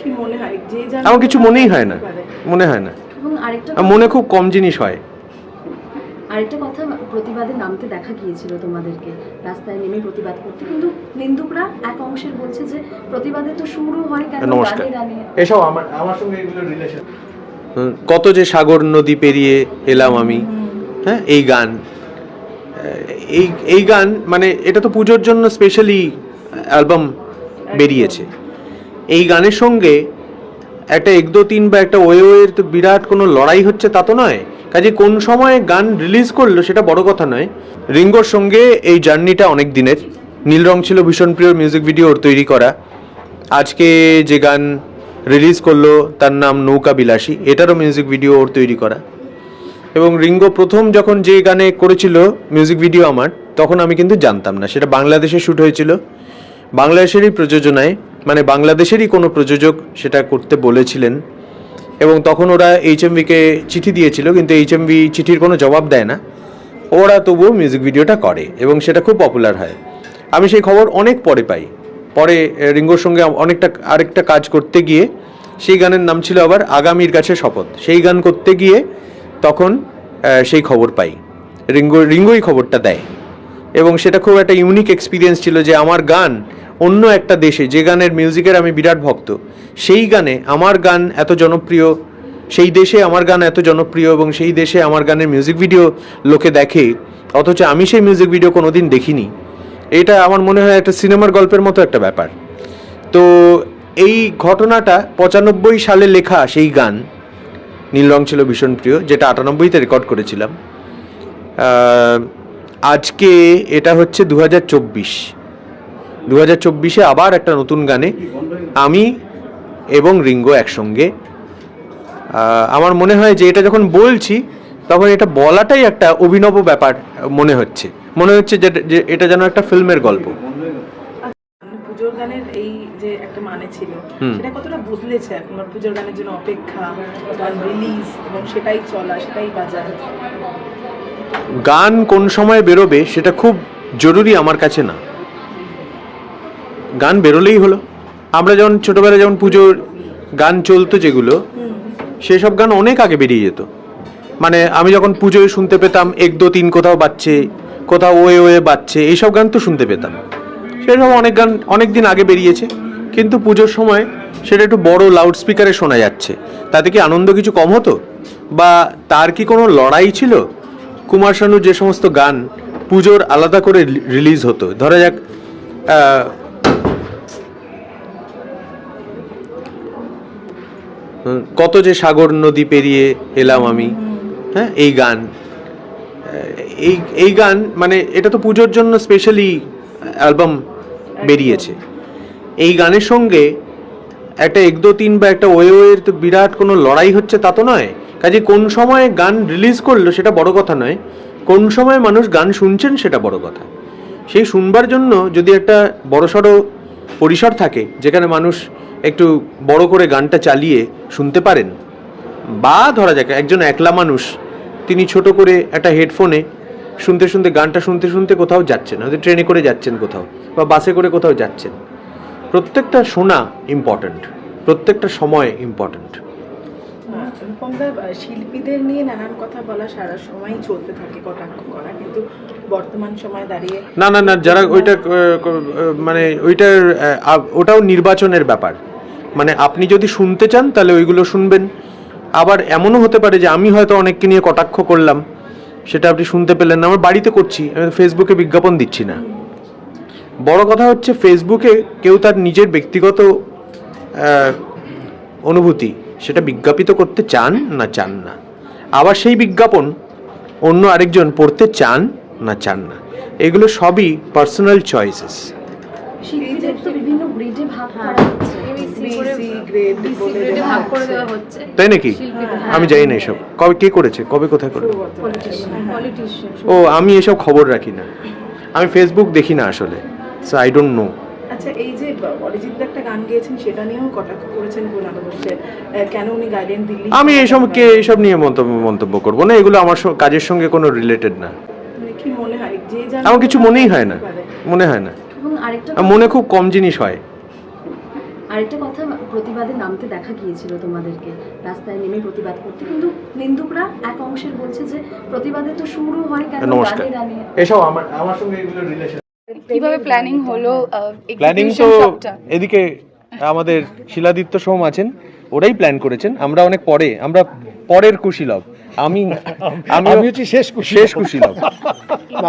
কি মনে হয়? যে জানে আমার কিছু মনেই হয় না। মনে হয় না। এবং আরেকটা মনে খুব কম জিনিস হয়। আরেকটা কথা প্রতিবাদে নামতে দেখা গিয়েছিল তোমাদেরকে। রাস্তায় নেমে প্রতিবাদ করতে। কিন্তু নিন্দুকরা এক অংশের বলছে যে প্রতিবাদে তো শুরু হয় কেন নমস্কার। গানে গানে। এসব আমার আমার সঙ্গে এগুলো রিলেশন কত যে সাগর নদী পেরিয়ে এলাম আমি। হ্যাঁ এই গান। এই এই গান মানে এটা তো পুজোর জন্য স্পেশালি অ্যালবাম বেরিয়েছে। এই গানের সঙ্গে একটা এক দো তিন বা একটা ওয়ে ওয়ের তো বিরাট কোনো লড়াই হচ্ছে তা তো নয়। কাজে কোন সময় গান রিলিজ করল সেটা বড় কথা নয়। রিঙ্গোর সঙ্গে এই জার্নিটা অনেক দিনের। নীল রং ছিল ভীষণ প্রিয় মিউজিক ভিডিও ওর তৈরি করা। আজকে যে গান রিলিজ করল তার নাম নৌকা বিলাসী। এটারও মিউজিক ভিডিও ওর তৈরি করা। এবং রিঙ্গো প্রথম যখন যে গানে করেছিল মিউজিক ভিডিও আমার, তখন আমি কিন্তু জানতাম না। সেটা বাংলাদেশে শ্যুট হয়েছিল। বাংলাদেশেরই প্রযোজনায় মানে বাংলাদেশেরই কোনো প্রযোজক সেটা করতে বলেছিলেন। এবং তখন ওরা এইচএমভিকে চিঠি দিয়েছিল, কিন্তু এইচএমভি চিঠির কোনো জবাব দেয় না। ওরা তবুও মিউজিক ভিডিওটা করে এবং সেটা খুব পপুলার হয়। আমি সেই খবর অনেক পরে পাই। পরে রিঙ্গোর সঙ্গে অনেকটা, আরেকটা কাজ করতে গিয়ে সেই গানের নাম ছিল আবার আগামীর কাছে শপথ। সেই গান করতে গিয়ে তখন সেই খবর পাই। রিঙ্গো, রিঙ্গোই খবরটা দেয়। এবং সেটা খুব একটা ইউনিক এক্সপিরিয়েন্স ছিল যে আমার গান অন্য একটা দেশে যে গানের মিউজিকের আমি বিরাট ভক্ত, সেই গানে আমার গান এত জনপ্রিয়, সেই দেশে আমার গান এত জনপ্রিয় এবং সেই দেশে আমার গানের মিউজিক ভিডিও লোকে দেখে, অথচ আমি সেই মিউজিক ভিডিও কোনো দিন দেখিনি। এটা আমার মনে হয় একটা সিনেমার গল্পের মতো একটা ব্যাপার। তো এই ঘটনাটা পঁচানব্বই সালে লেখা সেই গান, নীল রং ছিল ভীষণ প্রিয়, যেটা আটানব্বইতে রেকর্ড করেছিলাম। আজকে এটা হচ্ছে দু হাজার চব্বিশ। দু হাজার চব্বিশে আবার একটা নতুন গানে আমি এবং রিঙ্গো একসঙ্গে। আমার মনে হয় যে এটা যখন বলছি তখন এটা বলাটাই একটা অভিনব ব্যাপার মনে হচ্ছে। মনে হচ্ছে যে এটা যেন একটা ফিল্মের গল্প। মানে পুজোর গানের এই যে একটা মানে ছিল সেটা কতটা বদলেছে এখন পুজোর গানের জন্য অপেক্ষা রিলিজ এবং সেটাই চলা সেটাই বাজার? গান কোন সময় বেরোবে সেটা খুব জরুরি আমার কাছে না। গান বেরোলেই হলো। আমরা যখন ছোটবেলায় যেমন পুজোর গান চলতো যেগুলো, সেসব গান অনেক আগে বেরিয়ে যেত। মানে আমি যখন পুজোয় শুনতে পেতাম, এক দো তিন কোথাও বাজছে, কোথাও ওয়ে ওয়ে বাজছে, এইসব গান তো শুনতে পেতাম। সেসব অনেক গান অনেক দিন আগে বেরিয়েছে, কিন্তু পুজোর সময় সেটা একটু বড় লাউড স্পিকারে শোনা যাচ্ছে। তাতে কি আনন্দ কিছু কম হতো? বা তার কি কোনো লড়াই ছিল? কুমার শানুর যে সমস্ত গান পুজোর আলাদা করে রিলিজ হতো। ধরা যাক কত যে সাগর নদী পেরিয়ে এলাম আমি হ্যাঁ এই গান। এই এই গান মানে এটা তো পুজোর জন্য স্পেশালি অ্যালবাম বেরিয়েছে। এই গানের সঙ্গে একটা এক দো তিন বা একটা ওয়ে ওয়ের তো বিরাট কোনো লড়াই হচ্ছে তা তো নয়। কাজে কোন সময় গান রিলিজ করল সেটা বড় কথা নয় কোন সময় মানুষ গান শুনছেন সেটা বড় কথা। সেই শুনবার জন্য যদি একটা বড়সড় পরিসর থাকে যেখানে মানুষ একটু বড় করে গানটা চালিয়ে শুনতে পারেন। বা ধরা যাক, একজন একলা মানুষ, তিনি ছোট করে একটা হেডফোনে শুনতে শুনতে গানটা শুনতে শুনতে কোথাও যাচ্ছেন, হয়তো ট্রেনে করে যাচ্ছেন কোথাও বা বাসে করে কোথাও যাচ্ছেন। প্রত্যেকটা শোনা ইম্পর্ট্যান্ট প্রত্যেকটা সময় ইম্পর্ট্যান্ট রূপমদা শিল্পীদের নিয়ে নানান কথা বলা সারা সময়ই চলতে থাকে কটাক্ষ করা, কিন্তু বর্তমান সময় দাঁড়িয়ে না না না, যারা ওইটা মানে ওইটার ওটাও নির্বাচনের ব্যাপার। মানে আপনি যদি শুনতে চান, তাহলে ওইগুলো শুনবেন। আবার এমনও হতে পারে যে আমি হয়তো অনেককে নিয়ে কটাক্ষ করলাম, সেটা আপনি শুনতে পেলেন না, আমার বাড়িতে করছি, আমি ফেসবুকে বিজ্ঞাপন দিচ্ছি না। বড় কথা হচ্ছে ফেসবুকে কেউ তার নিজের ব্যক্তিগত অনুভূতি সেটা বিজ্ঞাপিত করতে চান না চান না? আবার সেই বিজ্ঞাপন অন্য আরেকজন পড়তে চান না চান না? এগুলো সবই পার্সোনাল চয়েসেস শিল্পীদের তো বিভিন্ন গ্রেডে ভাগ হ্যাঁ। হচ্ছে। তাই নাকি? আমি জানি না এসব। কবে কে করেছে? কবে কোথায় করে? পলিটিশিয়ান পলিটিশিয়ান ও আমি এসব খবর রাখি না। আমি ফেসবুক দেখি না আসলে। সো আই ডোন্ট নো আচ্ছা এই যে অরিজিৎ দা একটা গান গেয়েছেন সেটা নিয়েও কটাক্ষ করেছেন পুনর্বশে কেন উনি গাইলেন দিল্লি? আমি এইসব কে এইসব নিয়ে মন্তব্য মন্তব্য করব না এগুলো আমার কাজের সঙ্গে কোনো রিলেটেড না। মানে কি মনে হয়? যে জানে আমার কিছু মনেই হয় না মনে হয় না। এবং আরেকটা মনে খুব কম জিনিস হয়। আরেকটা কথা প্রতিবাদে নামতে দেখা গিয়েছিল তোমাদেরকে রাস্তায় নেমে প্রতিবাদ করতে। কিন্তু নিন্দুকরা এক অংশের বলছে যে প্রতিবাদে তো শুরু হয় কেন নমস্কার। গানে গানে। এসব আমার আমার সঙ্গে এগুলো রিলেশন কীভাবে প্ল্যানিং হলো প্ল্যানিং তো এদিকে আমাদের শিলাদিত্য সোম আছেন ওরাই প্ল্যান করেছেন আমরা অনেক পরে আমরা পরের কুশীলব। আমি আমি আমি হচ্ছে শেষ খুশি শেষ কুশীলব।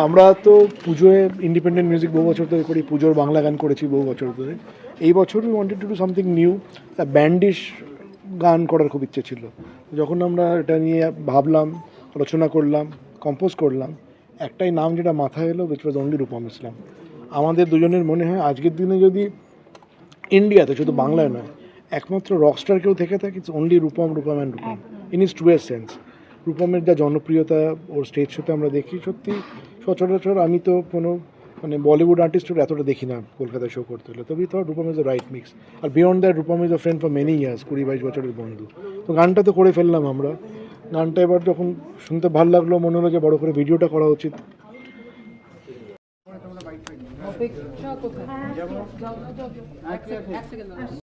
আমরা তো পুজোয় ইন্ডিপেন্ডেন্ট মিউজিক বহু বছর ধরে করি পুজোর বাংলা গান করেছি বহু বছর ধরে। এই বছর we wanted to do something new bandish গান করার খুব ইচ্ছে ছিল। যখন আমরা এটা নিয়ে ভাবলাম আলোচনা করলাম কম্পোজ করলাম একটাই নাম যেটা মাথায় এলো which was only Rupam Islam আমাদের দুজনের মনে হয় আজকের দিনে যদি ইন্ডিয়াতে শুধু বাংলায় নয় একমাত্র রকস্টার কেউ থেকে থাকে it's only Rupam Rupam and Rupam in its truest sense রূপমের যা জনপ্রিয়তা ওর স্টেজ শোতে আমরা দেখি সত্যি সচরাচর আমি তো কোনো মানে বলিউড আর্টিস্টের এতটা দেখি না কলকাতায় শো করতে হলে। তবেই তো Rupam is the right mix R beyond that Rupam is a friend for many years কুড়ি বাইশ বছরের বন্ধু। তো গানটা তো করে ফেললাম আমরা। গানটা এবার যখন শুনতে ভালো লাগল মনে হলো যে বড় করে ভিডিওটা করা উচিত। Bekle, şu an koyar. Yok. Yok, yok. Yok, yok.